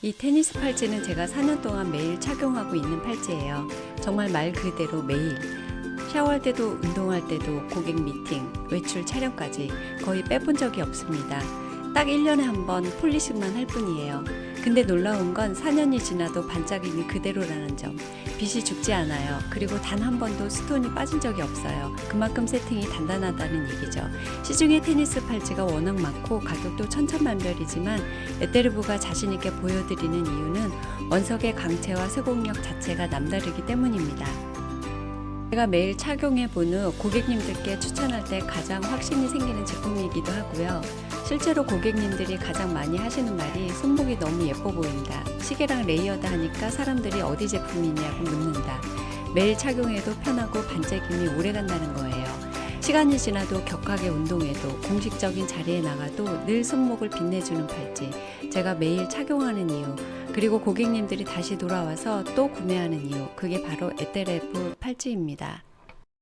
이 테니스 팔찌는 제가 4년 동안 매일 착용하고 있는 팔찌예요. 정말 말 그대로 매일. 샤워할 때도 운동할 때도 고객 미팅, 외출 촬영까지 거의 빼본 적이 없습니다. 딱 1년에 한 번 폴리식만 할 뿐이에요. 근데 놀라운 건 4년이 지나도 반짝임이 그대로라는 점. 빛이 죽지 않아요. 그리고 단 한 번도 스톤이 빠진 적이 없어요. 그만큼 세팅이 단단하다는 얘기죠. 시중에 테니스 팔찌가 워낙 많고 가격도 천차만별이지만 에테르부가 자신있게 보여드리는 이유는 원석의 강체와 세공력 자체가 남다르기 때문입니다. 제가 매일 착용해 본후 고객님들께 추천할 때 가장 확신이 생기는 제품이기도 하고요. 실제로 고객님들이 가장 많이 하시는 말이 손목이 너무 예뻐 보인다. 시계랑 레이어드 하니까 사람들이 어디 제품이냐고 묻는다. 매일 착용해도 편하고 반짝임이 오래 간다는 거예요. 시간이 지나도 격하게 운동해도 공식적인 자리에 나가도 늘 손목을 빛내주는 팔찌. 제가 매일 착용하는 이유. 그리고 고객님들이 다시 돌아와서 또 구매하는 이유. 그게 바로 에테레프 팔찌입니다.